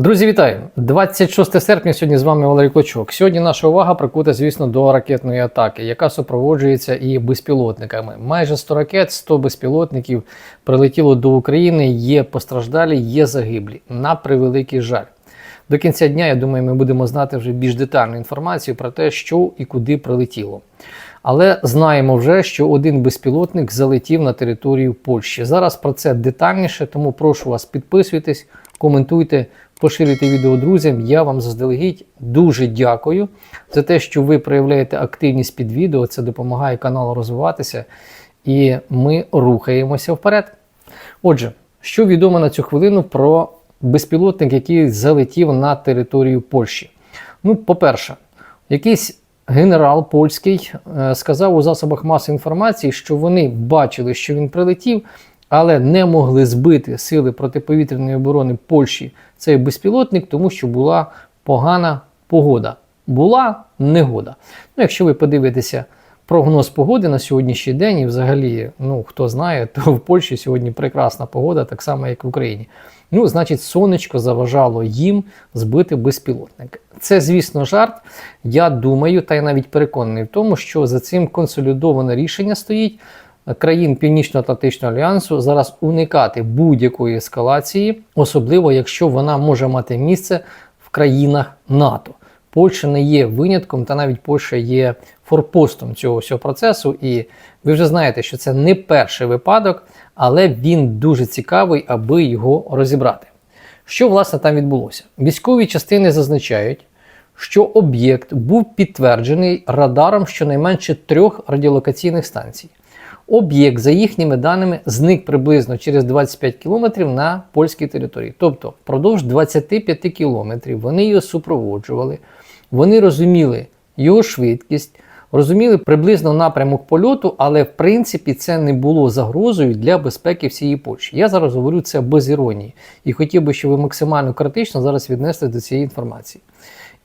Друзі, вітаю! 26 серпня. Сьогодні з вами Валерій Клочок. Сьогодні наша увага прикута, звісно, до ракетної атаки, яка супроводжується і безпілотниками. Майже 100 ракет, 100 безпілотників прилетіло до України. Є постраждалі, є загиблі. На превеликий жаль. До кінця дня, я думаю, ми будемо знати вже більш детальну інформацію про те, що і куди прилетіло. Але знаємо вже, що один безпілотник залетів на територію Польщі. Зараз про це детальніше, тому прошу вас підписуйтесь, коментуйте, поширюйте відео друзям. Я вам заздалегідь дуже дякую за те, що ви проявляєте активність під відео. Це допомагає каналу розвиватися, і ми рухаємося вперед. Отже, що відомо на цю хвилину про безпілотник, який залетів на територію Польщі? Ну, по-перше, якийсь генерал польський е, сказав у засобах масової інформації, що вони бачили, що він прилетів, але не могли збити сили протиповітряної оборони Польщі цей безпілотник, тому що була погана погода. Була негода. Ну, якщо ви подивитеся прогноз погоди на сьогоднішній день, і взагалі, ну хто знає, то в Польщі сьогодні прекрасна погода, так само як в Україні. Ну, значить, сонечко заважало їм збити безпілотник. Це, звісно, жарт. Я думаю, та й навіть переконаний в тому, що за цим консолідоване рішення стоїть країн Північно-Атлантичного альянсу зараз уникати будь-якої ескалації, особливо якщо вона може мати місце в країнах НАТО. Польща не є винятком, та навіть Польща є форпостом цього всього процесу. І ви вже знаєте, що це не перший випадок, але він дуже цікавий, аби його розібрати. Що власне там відбулося? Військові частини зазначають, що об'єкт був підтверджений радаром щонайменше трьох радіолокаційних станцій. Об'єкт, за їхніми даними, зник приблизно через 25 кілометрів на польській території. Тобто, впродовж 25 кілометрів вони його супроводжували, вони розуміли його швидкість, розуміли приблизно напрямок польоту, але в принципі це не було загрозою для безпеки всієї Польщі. Я зараз говорю це без іронії і хотів би, щоб ви максимально критично зараз віднесли до цієї інформації.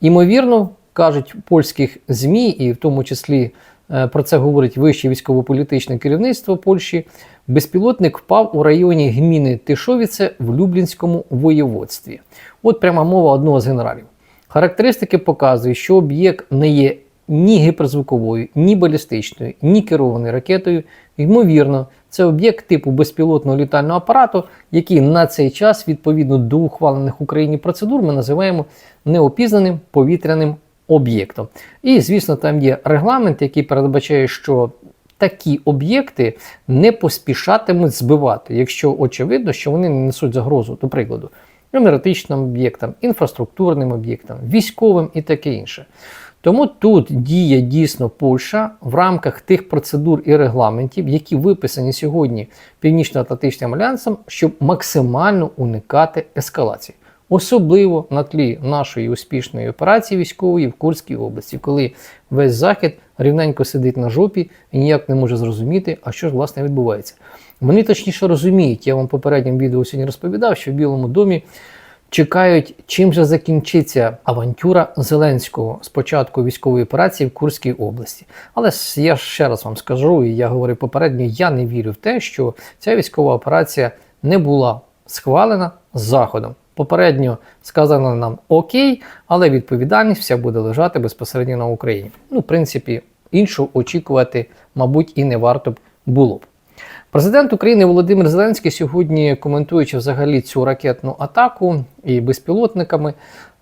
Імовірно, кажуть польських ЗМІ, і в тому числі про це говорить вище військово-політичне керівництво Польщі. Безпілотник впав у районі гміни Тишовіце в Люблінському воєводстві. От пряма мова одного з генералів. Характеристики показують, що об'єкт не є ні гіперзвуковою, ні балістичною, ні керованою ракетою. Ймовірно, це об'єкт типу безпілотного літального апарату, який на цей час, відповідно до ухвалених Україні процедур, ми називаємо неопізнаним повітряним об'єктом. І, звісно, там є регламент, який передбачає, що такі об'єкти не поспішатимуть збивати, якщо очевидно, що вони не несуть загрозу, до прикладу, енергетичним об'єктам, інфраструктурним об'єктам, військовим і таке інше. Тому тут діє дійсно Польща в рамках тих процедур і регламентів, які виписані сьогодні Північно-Атлантичним альянсом, щоб максимально уникати ескалації. Особливо на тлі нашої успішної операції військової в Курській області, коли весь захід рівненько сидить на жопі і ніяк не може зрозуміти, а що ж власне відбувається. Вони точніше розуміють, я вам в попередньому відео сьогодні розповідав, що в Білому домі чекають, чим же закінчиться авантюра Зеленського з початку військової операції в Курській області. Але я ще раз вам скажу, і я говорив попередньо, я не вірю в те, що ця військова операція не була схвалена заходом. Попередньо сказано нам окей, але відповідальність вся буде лежати безпосередньо на Україні. Ну, в принципі, іншого очікувати, мабуть, і не варто б було б. Президент України Володимир Зеленський сьогодні, коментуючи взагалі цю ракетну атаку і безпілотниками,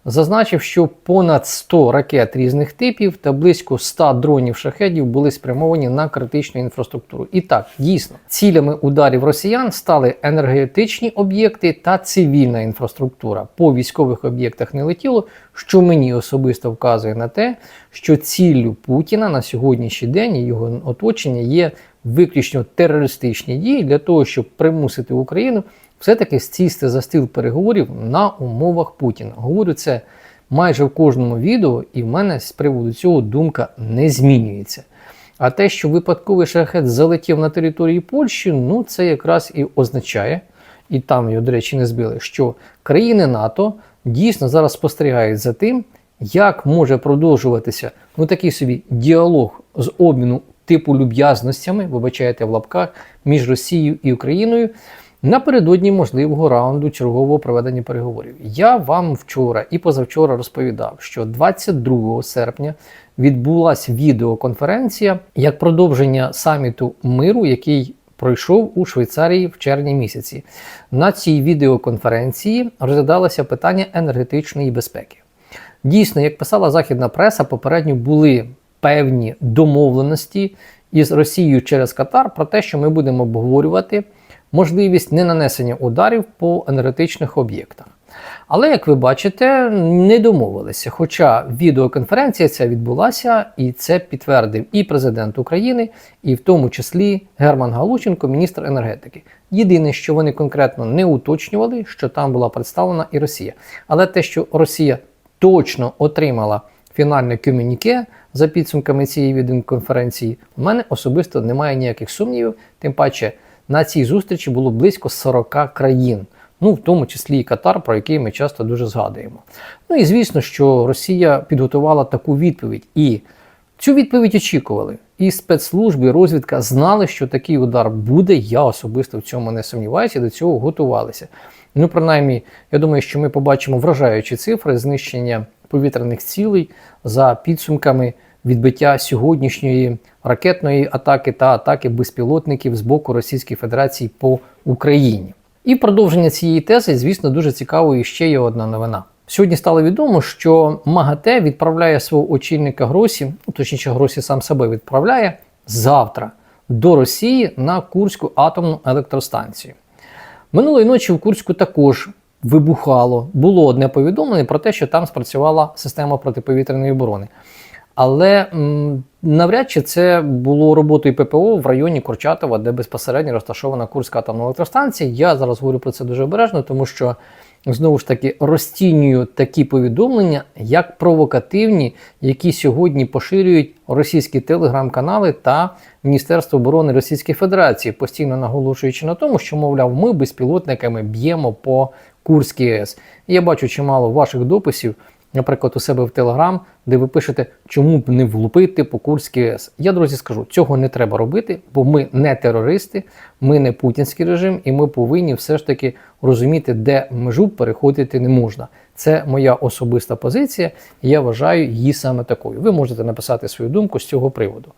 зазначив, що понад 100 ракет різних типів та близько 100 дронів шахедів були спрямовані на критичну інфраструктуру. І так, дійсно, цілями ударів росіян стали енергетичні об'єкти та цивільна інфраструктура. По військових об'єктах не летіло, що мені особисто вказує на те, що ціллю Путіна на сьогоднішній день і його оточення є виключно терористичні дії для того, щоб примусити Україну все-таки сісти за стіл переговорів на умовах Путіна. Говорю це майже в кожному відео, і в мене з приводу цього думка не змінюється. А те, що випадковий шахет залетів на території Польщі, ну це якраз і означає, і там його, до речі, не збили, що країни НАТО дійсно зараз спостерігають за тим, як може продовжуватися ну такий собі діалог з обміну типу люб'язностями, вибачаєте в лапках, між Росією і Україною напередодні можливого раунду чергового проведення переговорів. Я вам вчора і позавчора розповідав, що 22 серпня відбулася відеоконференція як продовження саміту миру, який пройшов у Швейцарії в червні місяці. На цій відеоконференції розглядалося питання енергетичної безпеки. Дійсно, як писала західна преса, попередньо були певні домовленості із Росією через Катар про те, що ми будемо обговорювати можливість ненанесення ударів по енергетичних об'єктах. Але, як ви бачите, не домовилися. Хоча відеоконференція ця відбулася, і це підтвердив і президент України, і в тому числі Герман Галученко, міністр енергетики. Єдине, що вони конкретно не уточнювали, що там була представлена і Росія. Але те, що Росія точно отримала фінальне комюніке за підсумками цієї відеоконференції, у мене особисто немає ніяких сумнівів. Тим паче на цій зустрічі було близько 40 країн. Ну, в тому числі і Катар, про який ми часто дуже згадуємо. Ну і звісно, що Росія підготувала таку відповідь, і цю відповідь очікували. І спецслужби, і розвідка знали, що такий удар буде. Я особисто в цьому не сумніваюся, до цього готувалися. Ну, принаймні, я думаю, що ми побачимо вражаючі цифри знищення повітряних цілей за підсумками відбиття сьогоднішньої ракетної атаки та атаки безпілотників з боку Російської Федерації по Україні. І в продовження цієї тези, звісно, дуже цікавою ще є одна новина. Сьогодні стало відомо, що МАГАТЕ відправляє свого очільника Гросі, точніше, Гросі сам себе відправляє завтра до Росії на Курську атомну електростанцію. Минулої ночі в Курську також вибухало. Було одне повідомлення про те, що там спрацювала система протиповітряної оборони. Але навряд чи це було роботою ППО в районі Курчатова, де безпосередньо розташована Курська атомна електростанція. Я зараз говорю про це дуже обережно, тому що знову ж таки розцінюю такі повідомлення як провокативні, які сьогодні поширюють російські телеграм-канали та Міністерство оборони Російської Федерації, постійно наголошуючи на тому, що, мовляв, ми безпілотниками б'ємо по Курській АЕС. Я бачу чимало ваших дописів наприклад, у себе в Телеграм, де ви пишете, чому б не влупити по Курській АЕС. Я, друзі, скажу, цього не треба робити, бо ми не терористи, ми не путінський режим, і ми повинні все ж таки розуміти, де межу переходити не можна. Це моя особиста позиція, і я вважаю її саме такою. Ви можете написати свою думку з цього приводу.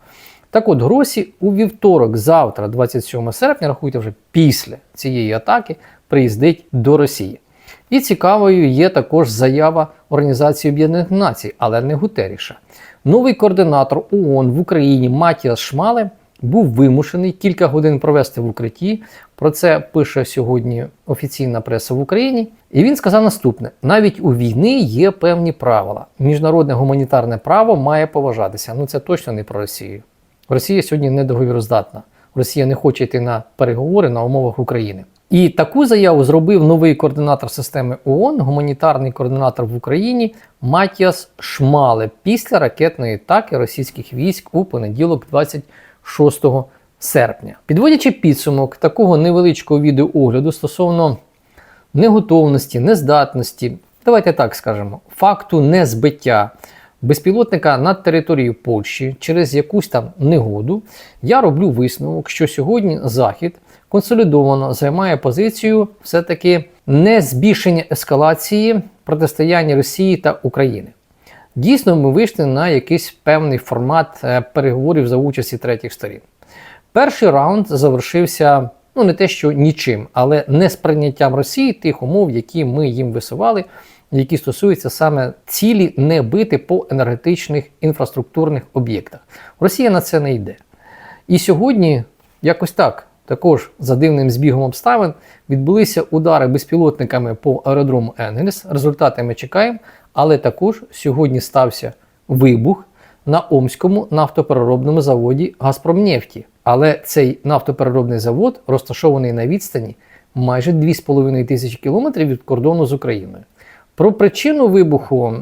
Так от, Гросі у вівторок, завтра, 27 серпня, рахуйте вже після цієї атаки, приїздить до Росії. І цікавою є також заява Організації Об'єднаних Націй, але не Гутеріша. Новий координатор ООН в Україні Матіас Шмале був вимушений кілька годин провести в укритті. Про це пише сьогодні офіційна преса в Україні. І він сказав наступне: навіть у війни є певні правила. Міжнародне гуманітарне право має поважатися. Ну це точно не про Росію. Росія сьогодні не договіроздатна. Росія не хоче йти на переговори на умовах України. І таку заяву зробив новий координатор системи ООН, гуманітарний координатор в Україні Матіас Шмале після ракетної атаки російських військ у понеділок, 26 серпня. Підводячи підсумок такого невеличкого відеоогляду стосовно неготовності, нездатності, давайте так скажемо, факту незбиття безпілотника над територією Польщі через якусь там негоду, я роблю висновок, що сьогодні Захід консолідовано займає позицію все-таки не збільшення ескалації протистояння Росії та України. Дійсно, ми вийшли на якийсь певний формат е, переговорів за участі третіх сторін. Перший раунд завершився ну не те, що нічим, але не сприйняттям Росії тих умов, які ми їм висували, які стосуються саме цілі не бити по енергетичних інфраструктурних об'єктах. Росія на це не йде. І сьогодні якось так також за дивним збігом обставин відбулися удари безпілотниками по аеродрому Енгельс. Результати ми чекаємо, але також сьогодні стався вибух на Омському нафтопереробному заводі Газпромнефті. Але цей нафтопереробний завод розташований на відстані майже 2,5 тисячі кілометрів від кордону з Україною. Про причину вибуху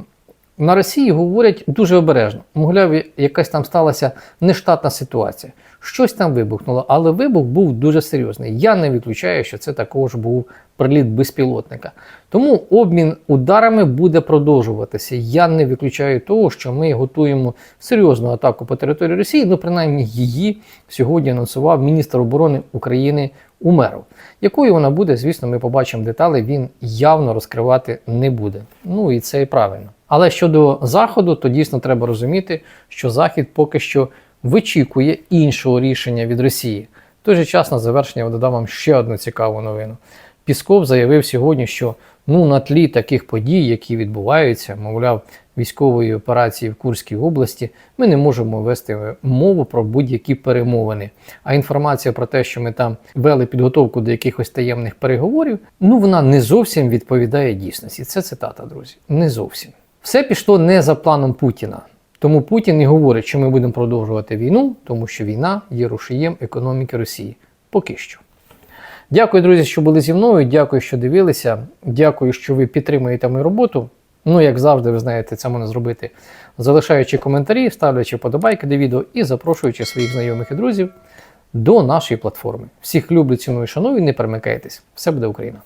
на Росії говорять дуже обережно. Мовляв, якась там сталася нештатна ситуація. Щось там вибухнуло, але вибух був дуже серйозний. Я не виключаю, що це також був приліт безпілотника. Тому обмін ударами буде продовжуватися. Я не виключаю того, що ми готуємо серйозну атаку по території Росії. Ну, принаймні, її сьогодні анонсував міністр оборони України Умеров. Якою вона буде, звісно, ми побачимо деталі. Він явно розкривати не буде. Ну і це і правильно. Але щодо заходу, то дійсно треба розуміти, що захід поки що вичікує іншого рішення від Росії. В той же час на завершення я додам вам ще одну цікаву новину. Пісков заявив сьогодні, що ну на тлі таких подій, які відбуваються, мовляв, військової операції в Курській області, ми не можемо вести мову про будь-які перемовини. А інформація про те, що ми там вели підготовку до якихось таємних переговорів, ну вона не зовсім відповідає дійсності. Це цитата, друзі. Не зовсім. Все пішло не за планом Путіна. Тому Путін і говорить, що ми будемо продовжувати війну, тому що війна є рушієм економіки Росії. Поки що. Дякую, друзі, що були зі мною. Дякую, що дивилися. Дякую, що ви підтримуєте мою роботу. Ну, як завжди, ви знаєте, це можна зробити, залишаючи коментарі, ставлячи подобайки до відео і запрошуючи своїх знайомих і друзів до нашої платформи. Всіх люблю, ціную, шаную, не перемикайтесь. Все буде Україна!